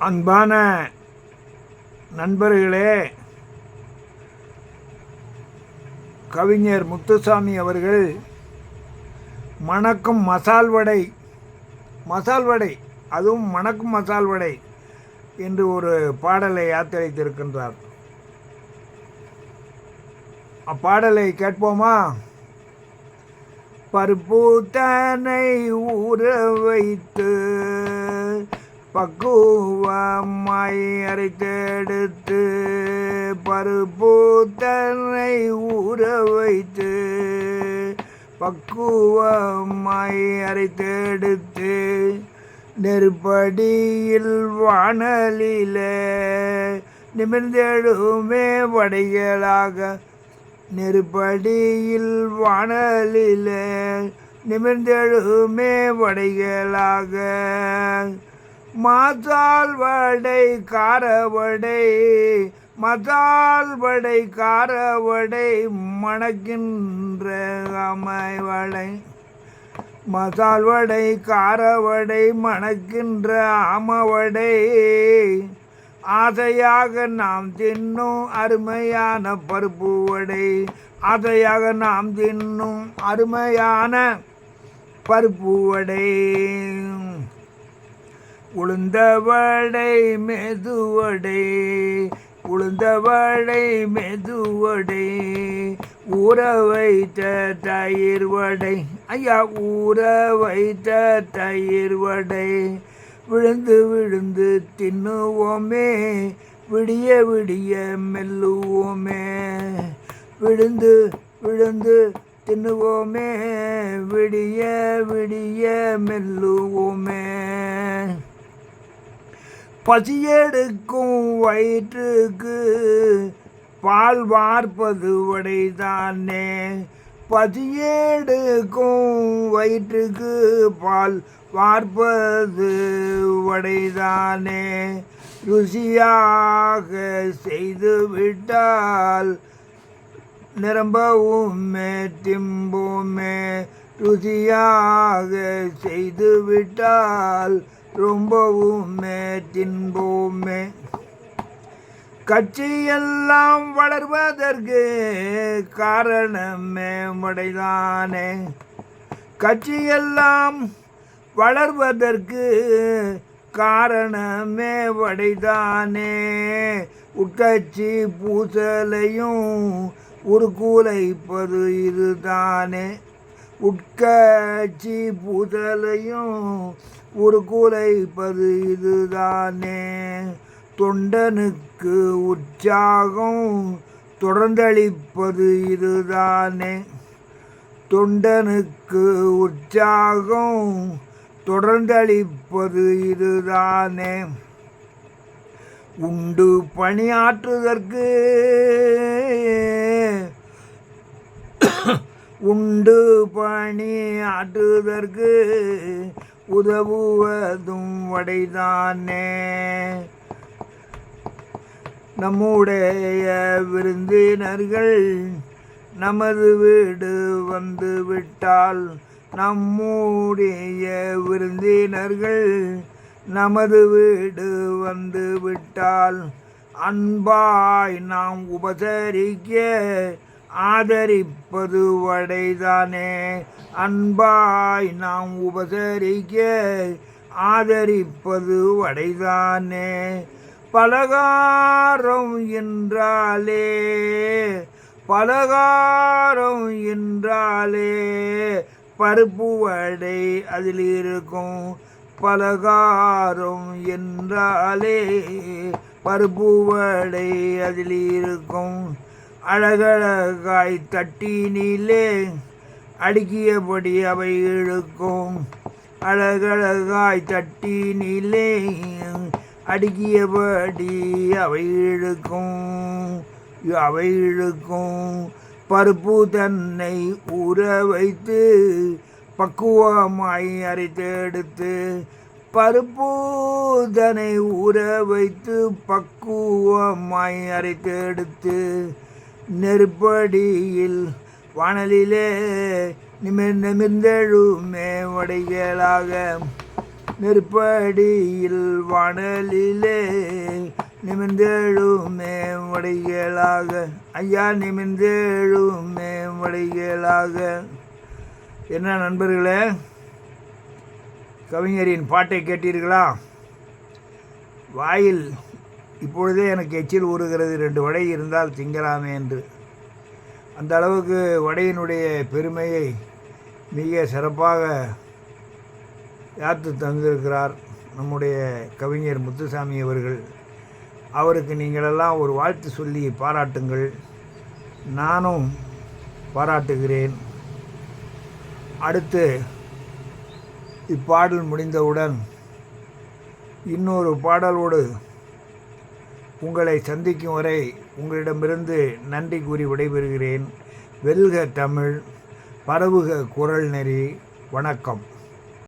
அன்பான நண்பர்களே கவிஞர் முத்துசாமி அவர்கள் மணக்கும் மசால் வடை மசால் வடை அதுவும் மணக்கும் மசால் வடை என்று ஒரு பாடலை யாத்திரைத்திருக்கின்றார் அப்பாடலை கேட்போமா? பருப்பு தனை ஊற வைத்து பக்குவமாய் அரைத்தெடுத்து பருப்பூத்தனை ஊற வைத்து பக்குவமாய் அரைத்தெடுத்து நெருப்படியில் வானலிலே நிமிர்ந்தெழுமே வடைகளாக நெருப்படியில் வானலிலே நிமிர்ந்தெழுமே வடைகளாக மசால் வடை காரவடை மசால் வடை காரவடை மணக்கின்ற அமைவடை மசால் வடை காரவடை மணக்கின்ற ஆமவடை ஆசையாக நாம் தின்னும் அருமையான பருப்பு வடை. ஆசையாக நாம் தின்னும் அருமையான பருப்பு வடை. உளுந்தவடை மெதுவடை உளுந்தவடை மெதுவடை ஊற வைத்த தயிர் வடை. ஐயா ஊற வைத்த தயிர் வடை. விழுந்து விழுந்து தின்னுவோமே விடிய விடிய மெல்லுவோமே. விழுந்து விழுந்து தின்னுவோமே விடிய விடிய மெல்லுவோமே. பசியெடுக்கும் வயிற்றுக்கு பால் வார்ப்பது வடைதானே பசியெடுக்கும் வயிற்றுக்கு பால் வார்ப்பது வடைதானே ருசியாக செய்து விட்டால் நிரம்பவுமே திம்புமே ருசியாக செய்து விட்டால் ரொம்பவுமே தின்போமே கட்சியெல்லாம் வளர்வதற்கு காரணமே முடைதானே கட்சியெல்லாம் வளர்வதற்கு காரணமே வடைதானே உட்கட்சி பூசலையும் உருக்கூலைப்பது இதுதானே. உட்கட்சி பூசலையும் ஒரு குலைப்பது இதுதானே. தொண்டனுக்கு உற்சாகம் தொடர்ந்தளிப்பது இதுதானே. தொண்டனுக்கு உற்சாகம் தொடர்ந்தளிப்பது இதுதானே. உண்டு பணியாற்றுவதற்கு உண்டு பணியாற்றுவதற்கு உதவுவதும் வடைதானே. நம்முடைய விருந்தினர்கள் நமது வீடு வந்து விட்டால் நம்முடைய விருந்தினர்கள் நமது வீடு வந்து விட்டால் அன்பாய் நாம் உபசரிக்க ஆதரிப்பது வடைதானே. அன்பாய் நாம் உபசரிக்க ஆதரிப்பது வடைதானே. பலகாரம் என்றாலே பலகாரம் என்றாலே பருப்பு வடை அதில் இருக்கும். பலகாரம் என்றாலே பருப்பு வடை அதில் இருக்கும். அழகழகாய் தட்டினிலே அடுக்கியபடி அவை இழுக்கும். அழகழகாய் தட்டினிலே அடுக்கியபடி அவை இழுக்கும். அவை இழுக்கும். பருப்பு தன்னை ஊற வைத்து பக்குவமாய் அரைத்தெடுத்து பருப்பு தன்னை ஊற வைத்து பக்குவமாய் அரைத்தெடுத்து நெருப்படியில் வானலிலே நிமிர் நிமிர்ந்தெழுமே வடைகளாக நெருப்படியில் வானலிலே நிமிர்ந்தெழுமே வடிகளாக ஐயா நிமிர்ந்தெழுமே வடிகளாக என்ன நண்பர்களே கவிஞரின் பாட்டை கேட்டீர்களா? வாயில் இப்பொழுதே எனக்கு எச்சில் ஊறுகிறது ரெண்டு வடை இருந்தால் திங்கலாமே என்று. அந்த அளவுக்கு வடையினுடைய பெருமையை மிக சிறப்பாக யாத்து தந்திருக்கிறார் நம்முடைய கவிஞர் முத்துசாமி அவர்கள். அவருக்கு நீங்களெல்லாம் ஒரு வாழ்த்து சொல்லி பாராட்டுங்கள். நானும் பாராட்டுகிறேன். அடுத்து இப்பாடல் முடிந்தவுடன் இன்னொரு பாடலோடு உங்களை சந்திக்கும் வரை உங்களிடமிருந்து நன்றி கூறி விடைபெறுகிறேன். வெல்க தமிழ் பரவுக குரல் நெறி வணக்கம்.